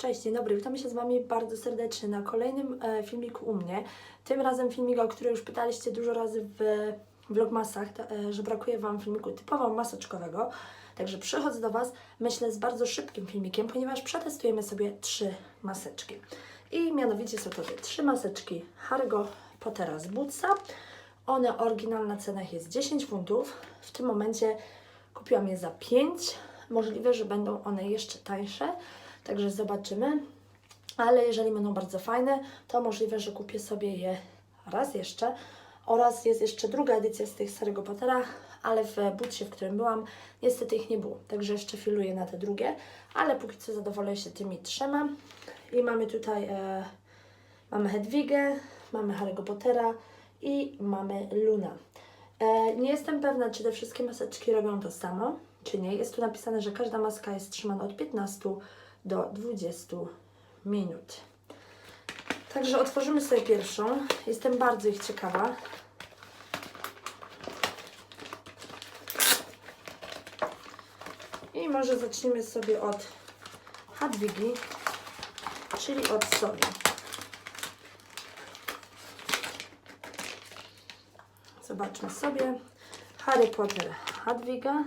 Cześć, dzień dobry, witamy się z Wami bardzo serdecznie na kolejnym e, filmiku u mnie. Tym razem filmik, o który już pytaliście dużo razy w vlogmasach, e, że brakuje Wam filmiku typowo maseczkowego. Także przychodzę do Was, myślę, z bardzo szybkim filmikiem, ponieważ przetestujemy sobie trzy maseczki. I mianowicie są to te trzy maseczki Harry'ego Pottera z Bootsa. One, oryginalna cena jest 10 funtów. W tym momencie kupiłam je za 5. Możliwe, że będą one jeszcze tańsze, także zobaczymy. Ale jeżeli będą bardzo fajne, to możliwe, że kupię sobie je raz jeszcze. Oraz jest jeszcze druga edycja z tych Harry'ego Pottera, ale w butsie, w którym byłam, niestety ich nie było. Także jeszcze filuję na te drugie, ale póki co zadowolę się tymi trzema. I mamy tutaj e, mamy Hedwigę, mamy Harry'ego Pottera i mamy Luna. E, nie jestem pewna, czy te wszystkie maseczki robią to samo, czy nie. Jest tu napisane, że każda maska jest trzymana od 15 do 20 minut. Także otworzymy sobie pierwszą. Jestem bardzo ich ciekawa. I może zaczniemy sobie od Hadwigi, czyli od Sony. Zobaczmy sobie. Harry Potter Hadwiga.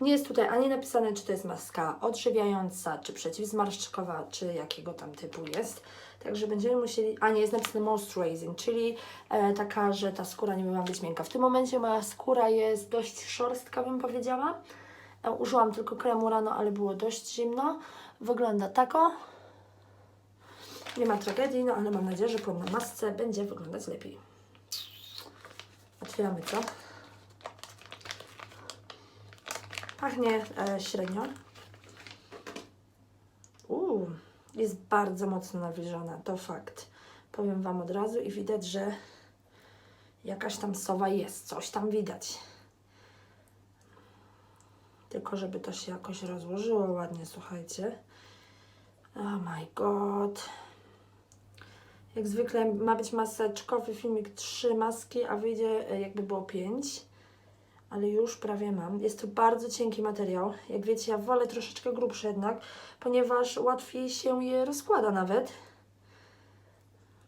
Nie jest tutaj ani napisane, czy to jest maska odżywiająca, czy przeciwzmarszczkowa, czy jakiego tam typu jest. Także będziemy musieli. A nie, jest napisane moisturizing, czyli e, taka, że ta skóra nie ma być miękka. W tym momencie moja skóra jest dość szorstka, bym powiedziała. E, użyłam tylko kremu rano, ale było dość zimno. Wygląda tako. Nie ma tragedii, no ale mam nadzieję, że po masce będzie wyglądać lepiej. Otwieramy to. Pachnie e, średnio. Uuu, jest bardzo mocno nawilżona, to fakt. Powiem Wam od razu i widać, że jakaś tam sowa jest, coś tam widać. Tylko żeby to się jakoś rozłożyło ładnie, słuchajcie. Oh my god. Jak zwykle ma być maseczkowy filmik, trzy maski, a wyjdzie e, jakby było pięć. Ale już prawie mam. Jest to bardzo cienki materiał. Jak wiecie, ja wolę troszeczkę grubszy jednak, ponieważ łatwiej się je rozkłada nawet.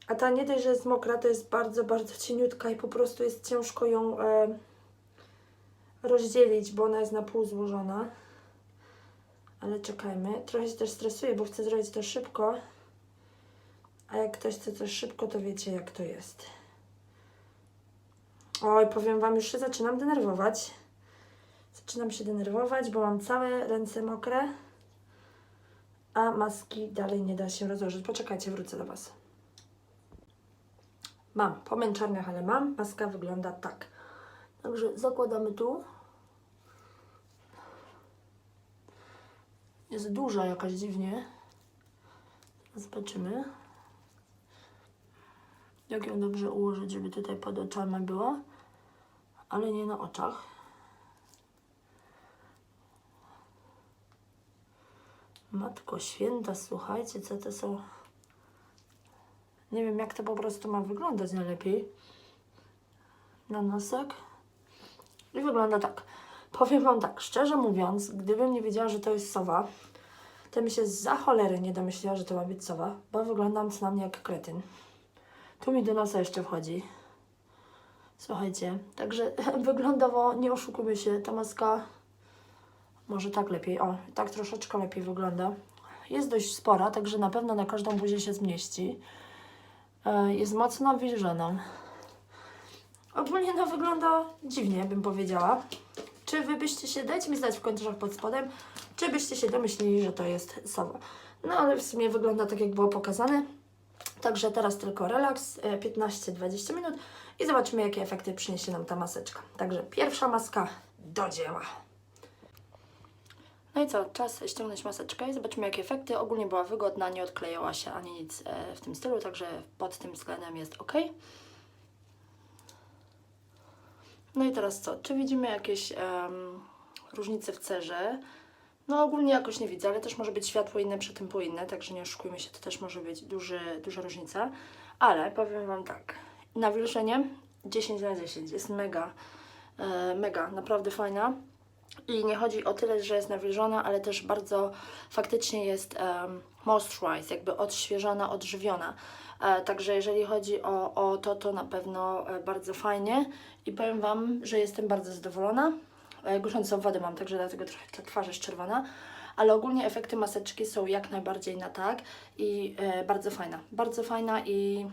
A ta nie dość, że jest mokra, to jest bardzo, bardzo cieniutka i po prostu jest ciężko ją e, rozdzielić, bo ona jest na pół złożona. Ale czekajmy. Trochę się też stresuję, bo chcę zrobić to szybko. A jak ktoś chce coś szybko, to wiecie jak to jest. Oj, powiem Wam, już się zaczynam denerwować. Zaczynam się denerwować, bo mam całe ręce mokre, a maski dalej nie da się rozłożyć. Poczekajcie, wrócę do Was. Mam, po męczarniach, ale mam. Maska wygląda tak. Także zakładamy tu. Jest duża jakaś dziwnie. Zobaczymy. Jak ją dobrze ułożyć, żeby tutaj pod oczami było, ale nie na oczach. Matko święta, słuchajcie, co to są. Nie wiem, jak to po prostu ma wyglądać najlepiej. Na nosek. I wygląda tak. Powiem Wam tak, szczerze mówiąc, gdybym nie wiedziała, że to jest sowa, to mi się za cholery nie domyśliła, że to ma być sowa, bo wyglądam co na mnie jak kretyn. Tu mi do nosa jeszcze wchodzi. Słuchajcie, także wyglądowo, nie oszukujmy się, ta maska może tak lepiej, o, tak troszeczkę lepiej wygląda. Jest dość spora, także na pewno na każdą buzię się zmieści. E, Jest mocno wilżona. Ogólnie no wygląda dziwnie, bym powiedziała. Czy wy byście się, dajcie mi znać w komentarzach pod spodem, czy byście się domyślili, że to jest sowa. No ale w sumie wygląda tak, jak było pokazane. Także teraz tylko relaks, e, 15-20 minut i zobaczymy, jakie efekty przyniesie nam ta maseczka. Także pierwsza maska do dzieła. No i co, czas ściągnąć maseczkę i zobaczymy, jakie efekty. Ogólnie była wygodna, nie odklejała się ani nic e, w tym stylu, także pod tym względem jest ok. No i teraz co? Czy widzimy jakieś em, różnice w cerze? No ogólnie jakoś nie widzę, ale też może być światło inne przy tym po inne, także nie oszukujmy się, to też może być duży, duża różnica. Ale powiem Wam tak, nawilżenie 10 na 10 jest mega, e, mega, naprawdę fajna. I nie chodzi o tyle, że jest nawilżona, ale też bardzo faktycznie jest um, moisturized, jakby odświeżona, odżywiona. E, także jeżeli chodzi o, o to, to na pewno e, bardzo fajnie i powiem Wam, że jestem bardzo zadowolona. E, Gorzącą wodę mam, także dlatego trochę ta twarz jest czerwona. Ale ogólnie efekty maseczki są jak najbardziej na tak i e, bardzo fajna. Bardzo fajna i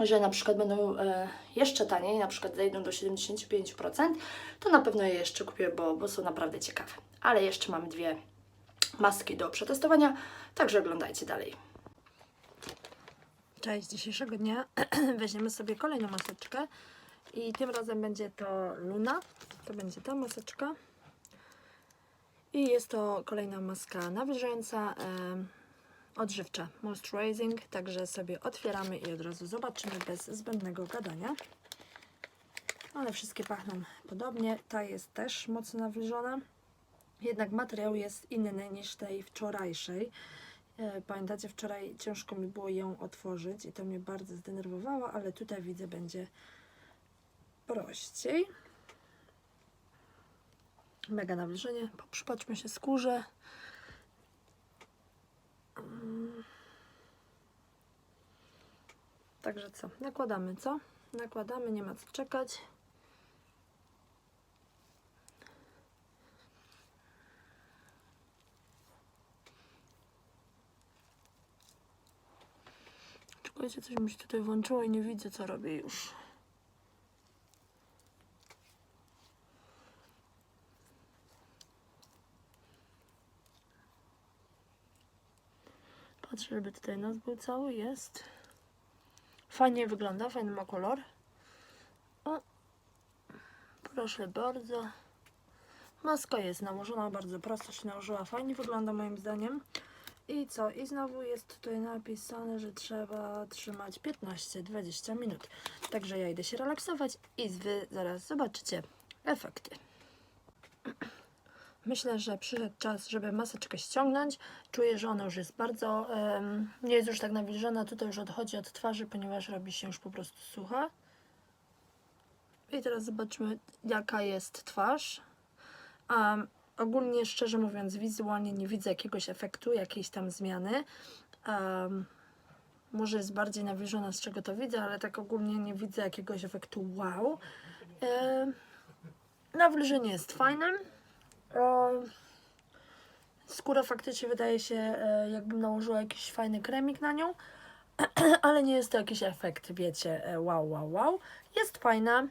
że na przykład będą e, jeszcze taniej, na przykład zejdą do 75%, to na pewno je jeszcze kupię, bo, bo są naprawdę ciekawe. Ale jeszcze mamy dwie maski do przetestowania, także oglądajcie dalej. Cześć, dzisiejszego dnia weźmiemy sobie kolejną maseczkę i tym razem będzie to Luna, to będzie ta maseczka. I jest to kolejna maska nawilżająca, em, odżywcza, moisturizing, także sobie otwieramy i od razu zobaczymy bez zbędnego gadania. Ale wszystkie pachną podobnie, ta jest też mocno nawilżona, jednak materiał jest inny niż tej wczorajszej. E, Pamiętacie, wczoraj ciężko mi było ją otworzyć i to mnie bardzo zdenerwowało, ale tutaj widzę będzie prościej. Mega nawilżenie. Przypatrzmy się skórze. Mm. Także co? Nakładamy, co? Nakładamy, nie ma co czekać. Czekajcie, coś mi się tutaj włączyło i nie widzę, co robię już. Patrzę, żeby tutaj nos był cały, jest. Fajnie wygląda, fajny ma kolor. O, proszę bardzo. Maska jest nałożona bardzo prosto, się nałożyła, fajnie wygląda moim zdaniem. I co? I znowu jest tutaj napisane, że trzeba trzymać 15-20 minut. Także ja idę się relaksować i wy zaraz zobaczycie efekty. Myślę, że przyszedł czas, żeby maseczkę ściągnąć. Czuję, że ona już jest bardzo, em, nie jest już tak nawilżona. Tutaj już odchodzi od twarzy, ponieważ robi się już po prostu sucha. I teraz zobaczmy, jaka jest twarz. Um, ogólnie, szczerze mówiąc, wizualnie nie widzę jakiegoś efektu, jakiejś tam zmiany. Um, może jest bardziej nawilżona, z czego to widzę, ale tak ogólnie nie widzę jakiegoś efektu wow. Um, nawilżenie jest fajne. Skóra faktycznie wydaje się, e, jakbym nałożyła jakiś fajny kremik na nią, ale nie jest to jakiś efekt, wiecie, e, wow, wow, wow. Jest fajna.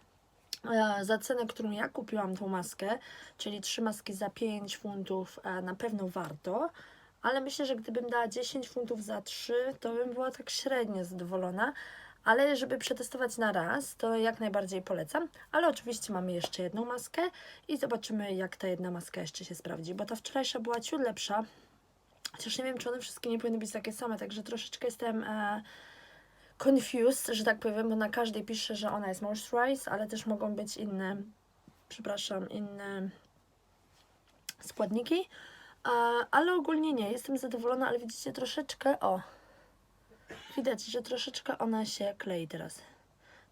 E, Za cenę, którą ja kupiłam tą maskę, czyli trzy maski za 5 funtów, na pewno warto. Ale myślę, że gdybym dała 10 funtów za 3, to bym była tak średnio zadowolona. Ale żeby przetestować na raz, to jak najbardziej polecam. Ale oczywiście mamy jeszcze jedną maskę i zobaczymy, jak ta jedna maska jeszcze się sprawdzi. Bo ta wczorajsza była ciut lepsza. Chociaż nie wiem, czy one wszystkie nie powinny być takie same, także troszeczkę jestem e, confused, że tak powiem, bo na każdej pisze, że ona jest moisturized, ale też mogą być inne, przepraszam, inne składniki. E, ale ogólnie nie, jestem zadowolona, ale widzicie troszeczkę, o, widać, że troszeczkę ona się klei teraz.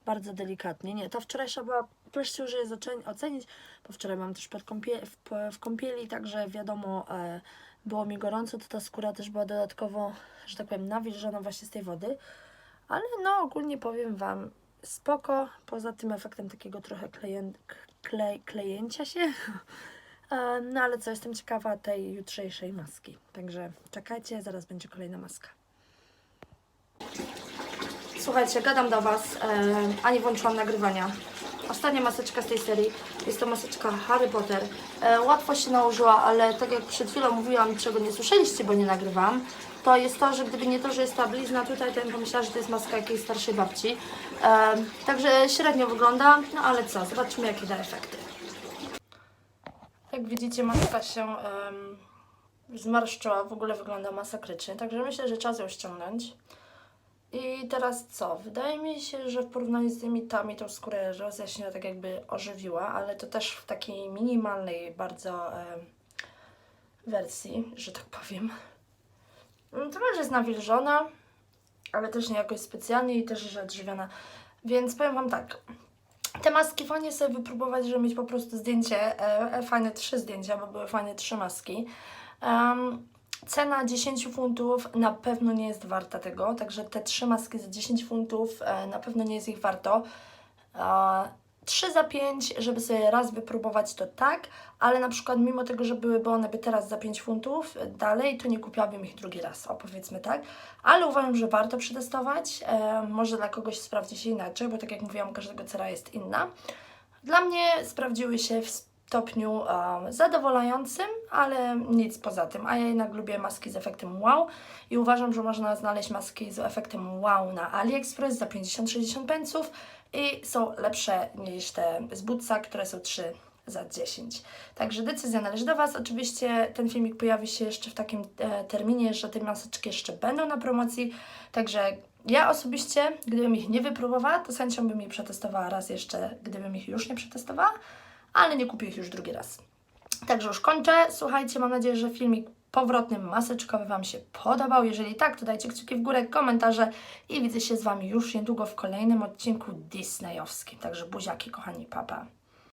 Bardzo delikatnie. Nie, ta wczorajsza była, wreszcie już je zaczę- ocenić, bo wczoraj mam też pod kąpie- w, w kąpieli, także wiadomo, e, było mi gorąco, to ta skóra też była dodatkowo, że tak powiem, nawilżona właśnie z tej wody. Ale no ogólnie powiem Wam spoko, poza tym efektem takiego trochę kleję, klej, klejęcia się. E, No ale co, jestem ciekawa tej jutrzejszej maski. Także czekajcie, zaraz będzie kolejna maska. Słuchajcie, gadam do Was, e, a nie włączyłam nagrywania. Ostatnia maseczka z tej serii jest to maseczka Harry Potter. E, łatwo się nałożyła, ale tak jak przed chwilą mówiłam, czego nie słyszeliście, bo nie nagrywam, to jest to, że gdyby nie to, że jest ta blizna tutaj, to bym pomyślała, że to jest maska jakiejś starszej babci. E, także średnio wygląda, no ale co, zobaczmy jakie da efekty. Jak widzicie, maska się em, zmarszczyła, w ogóle wygląda masakrycznie, także myślę, że czas ją ściągnąć. I teraz co? Wydaje mi się, że w porównaniu z tymi tami tą skórę rozjaśniła tak jakby ożywiła, ale to też w takiej minimalnej bardzo em, wersji, że tak powiem. Mm, To jest nawilżona, ale też nie jakoś specjalnie i też że odżywiona. Więc powiem Wam tak. te maski fajnie sobie wypróbować, żeby mieć po prostu zdjęcie, e, e, fajne trzy zdjęcia, bo były fajne trzy maski. Em, cena 10 funtów na pewno nie jest warta tego, także te trzy maski za 10 funtów e, na pewno nie jest ich warto. E, 3 za 5, żeby sobie raz wypróbować to tak, ale na przykład mimo tego, że byłyby one by teraz za 5 funtów e, dalej, to nie kupiłabym ich drugi raz, o powiedzmy tak. Ale uważam, że warto przetestować. E, może dla kogoś sprawdzi się inaczej, bo tak jak mówiłam, każdego cera jest inna. Dla mnie sprawdziły się w stopniu um, zadowalającym, ale nic poza tym. A ja jednak lubię maski z efektem wow i uważam, że można znaleźć maski z efektem wow na AliExpress za 50-60 pensów i są lepsze niż te z Bootsa, które są 3 za 10. Także decyzja należy do Was. Oczywiście ten filmik pojawi się jeszcze w takim e, terminie, że te maseczki jeszcze będą na promocji. Także ja osobiście, gdybym ich nie wypróbowała, to z chęcią bym je przetestowała raz jeszcze, gdybym ich już nie przetestowała, ale nie kupię ich już drugi raz. Także już kończę. Słuchajcie, mam nadzieję, że filmik powrotny, maseczkowy Wam się podobał. Jeżeli tak, to dajcie kciuki w górę, komentarze i widzę się z Wami już niedługo w kolejnym odcinku Disneyowskim. Także buziaki, kochani, papa.